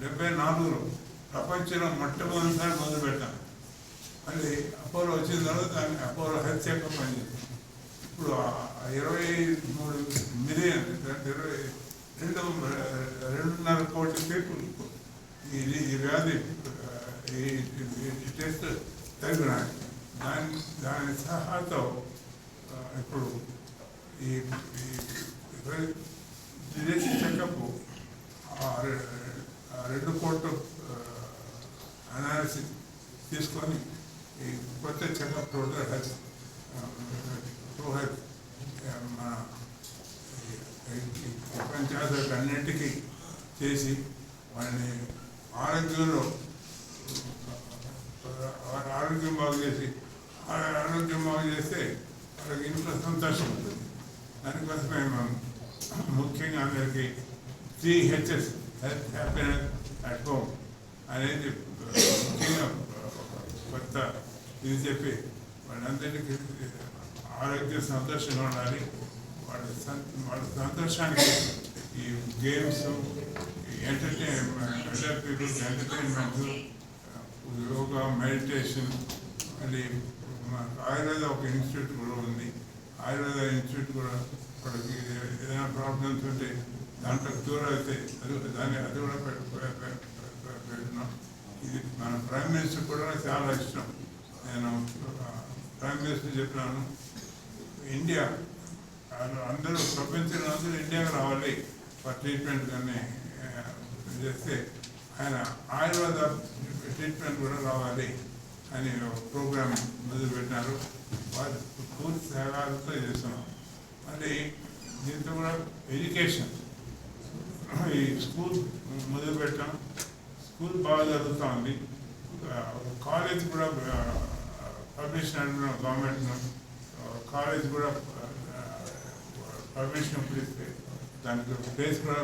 డెబ్బై నాలుగులో ప్రపంచంలో మొట్టమొదటిసారి మొదలు పెట్టాం మళ్ళీ అపోలో వచ్చిన తర్వాత దాన్ని అపోలో హెల్త్ చెకప్ అని ఇప్పుడు ఇరవై మూడు మిలియన్ ఇరవై రెండు రెండున్నర కోటి పీపుల్ ఇది ఈ వ్యాధి ఈ టెస్ట్ తగ్గినాయి దాని దాని సహాయతో ఇప్పుడు ఈ ఈ విదేశీ చెకప్ ఆ రె- ఆ రెండు కోట్ల అనాలిసిస్ తీసుకొని ఈ కొత్త checkup total health pro health మన చేస్తారు అన్నింటికి చేసి వాడిని ఆరోగ్యంలో ఆరోగ్యం బాగు చేసి వాళ్ళ ఆరోగ్యం బాగు చేస్తే వాళ్ళకి ఇంట్లో సంతోషం ఉంటుంది. దానికోసమే మనం ముఖ్యంగా అందరికీ three H's health happiness at home అనేది ముఖ్యంగా కొత్త ఇది చెప్పి వాళ్ళందరికీ ఆరోగ్య సంతోషంగా ఉండాలి. వాళ్ళ సం- వాళ్ళ సంతోషానికి ఈ games entertainment other peoples entertainment yoga meditation మళ్ళీ ఆయుర్వేద ఒక ఇన్స్టిట్యూట్ కూడా ఉంది. ఆయుర్వేద ఇన్స్టిట్యూట్ కూడా వాళ్ళకి ఏదైనా ప్రాబ్లమ్స్ ఉంటే దాంట్లో క్యూర్ అయితే అది దాన్ని అది కూడా పెట్- పెడుతున్నాం. ఇది మన ప్రైమ్ మినిస్టర్ కూడా నాకు చాలా ఇష్టం. నేను ప్రైమ్ మినిస్టర్ చెప్పినాను. ఇండియా వాళ్ళు అందరూ ప్రపంచంలో అందరూ ఇండియాకి రావాలి. ఫర్ ట్రీట్మెంట్ కానీ చేస్తే ఆయన ఆయుర్వేద ట్రీట్మెంట్ కూడా రావాలి అని ప్రోగ్రామ్ మొదలుపెట్టినారు. వారి పూర్తి సహకారంతో చేస్తున్నాం. మళ్ళీ దీంతో కూడా ఎడ్యుకేషన్ ఈ స్కూల్ మొదలుపెట్టాం. స్కూల్ బాగా జరుగుతూ ఉంది. కాలేజ్ కూడా పర్మిషన్ గవర్నమెంట్ కాలేజ్ కూడా పర్మిషన్ ఇప్పుడు దానికి ఒక ప్లేస్ కూడా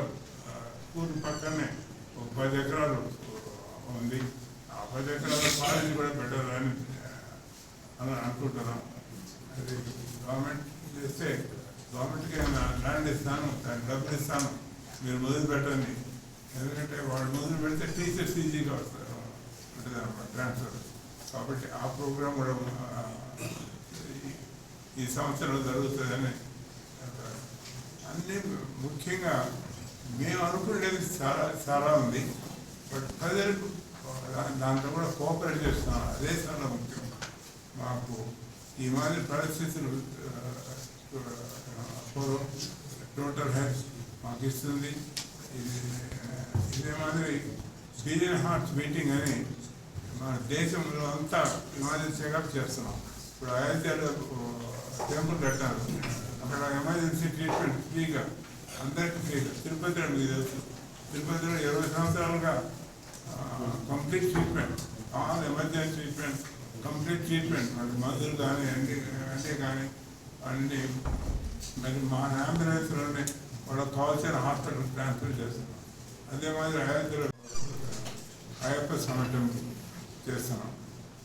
స్కూల్ పక్కనే ఒక పది ఎకరాలు ఉంది. ఆ పది ఎకరాల కాలేజ్ కూడా పెట్టాలని అని అనుకుంటున్నాం. అది గవర్నమెంట్ చేస్తే గవర్నమెంట్కి ల్యాండ్ ఇస్తాను దానికి డబ్బులు ఇస్తాను మీరు మొదలు పెట్టండి. ఎందుకంటే వాళ్ళు మొదలు పెడితే టీచర్స్ ఈజీగా వస్తారు ఉంటుంది అనమాట ట్రాన్స్ఫర్ కాబట్టి ఆ ప్రోగ్రాం కూడా ఈ- ఈ సంవత్సరం జరుగుతుందని అన్ని ముఖ్యంగా మేము అనుకునేది చాలా చాలా ఉంది. బట్ ప్రజలకు దా- దాంట్లో కూడా కోఆపరేట్ చేస్తున్నాం. అదే చాలా ముఖ్యం. మాకు ఈ మాదిరి పరిస్థితులు అపోలో టోటల్ హెల్త్ మాకు ఇస్తుంది. ఇది ఇదే మాదిరి బిలియన్ హార్ట్స్ మీటింగ్ అని మన దేశంలో అంతా ఈ చెకప్ చేస్తున్నాం. ఇప్పుడు అయోధ్యలో టెంపుల్ కట్టారు. అక్కడ ఎమర్జెన్సీ ట్రీట్మెంట్ ఫ్రీగా అందరికీ ఫ్రీగా. తిరుపతిలో మీకు తెలుసు తిరుపతిలో ఇరవై సంవత్సరాలుగా complete treatment. All emergency treatment complete treatment. మరి మందులు కానీ అన్ని అంటే కానీ అన్ని. మరి మా అంబులెన్స్లోనే వాళ్ళకి కావాల్సిన హాస్పిటల్ ట్రాన్స్ఫర్ చేస్తున్నాం అదే మాదిరి అయోధ్యలో అయ్యప్ప సమటం చేస్తున్నాం.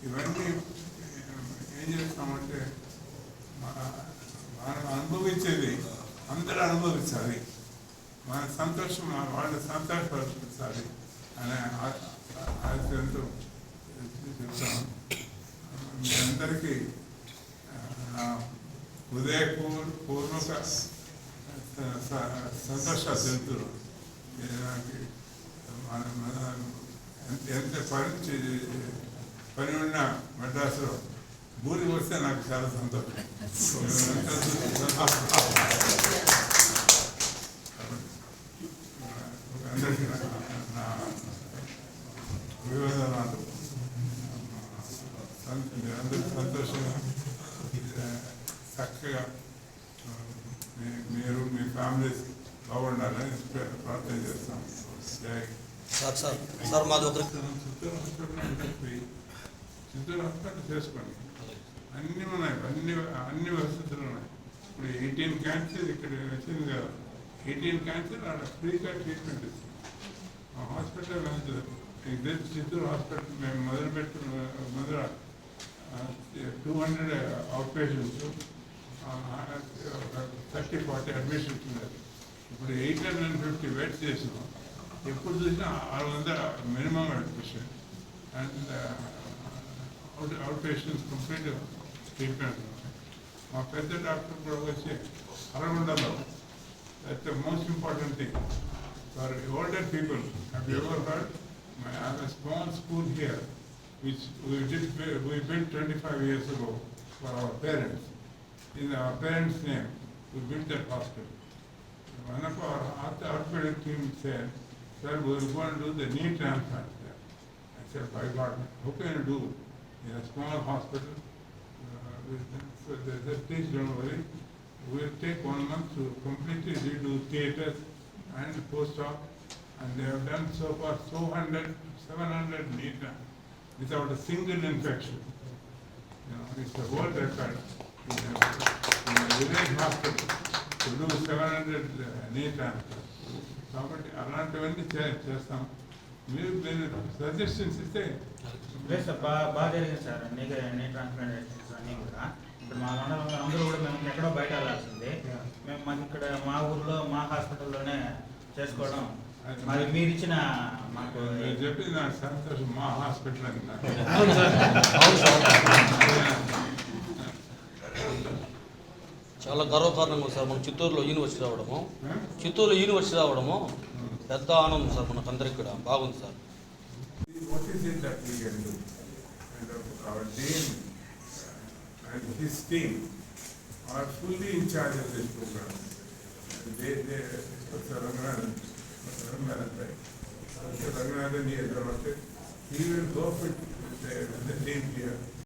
ఇవన్నీ ఏం చేస్తామంటే మన- మనం అనుభవించేది అందరూ అనుభవించాలి. మన సంతోషం మన వాళ్ళు సంతోషపరచాలి అనే ఆ- ఆశయంతో చెప్తాను. మీ అందరికీ ఉదయపూర్ నా పూర్వక మన ఎంత- పని పని ఉన్న మద్రాసులో భూమి వస్తే నాకు చాలా సంతోషం. అందరూ సంతోషంగా చక్కగా మీరు మీ ఫ్యామిలీస్ బాగుండాలని ప్రార్థన చేస్తాం జై సార్ సార్ సార్ మాది ఒక చిత్తూరు హాస్పిటల్ చెప్పి చిత్తూరు హాస్పిటల్ చేసుకోండి అన్నీ ఉన్నాయి అన్ని అన్ని వసతులు ఉన్నాయి ఇప్పుడు ఎయిటీన్ క్యాన్సర్ ఇక్కడ వచ్చింది కదా ఎయిటీన్ క్యాన్సర్ అక్కడ ఫ్రీగా ట్రీట్మెంట్ ఇస్తుంది ఆ హాస్పిటల్ చిత్తూరు హాస్పిటల్ మేము మొదలుపెట్టిన మొదల two hundred out patients thirty forty admissions ఉన్నారు ఇప్పుడు eight hundred and fifty wait చేసినాం. ఎప్పుడు చూసినా ఆరు వందల minimum admission. And out out patients complete treatment. మా పెద్ద డాక్టర్ కూడా వచ్చి అరగొండలో that the most important thing. For older people have you ever heard my have a small school here which we did, we built twenty-five years ago for our parents. In our parents' name, we built that hospital. One of our orth- orthopedic team said, sir, we are going to do the knee transplant there. I said, by God, how can you do in a small hospital? Uh, So they said, please don't worry, we'll take one month to completely redo theaters and post-op. And they have done so far so hundred, seven hundred knee tra- without a single infection. You know, it's a world record. In a, in a village hospital to do seven hundred knee transplants. కాబట్టి అలాంటివన్నీ చేస్తాం. మీరు మీరు suggestions ఇస్తే. లేదు sir బాగా బాగా జరిగింది సార్. అన్ని అన్ని ట్రాన్స్ప్లాంటేషన్స్ అన్నీ కూడా. ఇప్పుడు మా మండలంలో అందరూ కూడా మేము ఎక్కడో బయట వెళ్ళాల్సింది మేము మాకు ఇక్కడ మా ఊర్లో మా హాస్పిటల్లోనే చేసుకోవడం. మరి మీరు ఇచ్చిన మాకు చెప్పి నా మా హాస్పిటల్ చాలా గర్వకారణం సార్ మనం చిత్తూరులో యూనివర్సిటీ రావడము. చిత్తూరులో యూనివర్సిటీ రావడము. పెద్ద ఆనందం సార్ మనకు అందరికి కూడా. బాగుంది sir. Dr. Ranganathan, he is directed. He will go with uh, the, with the team here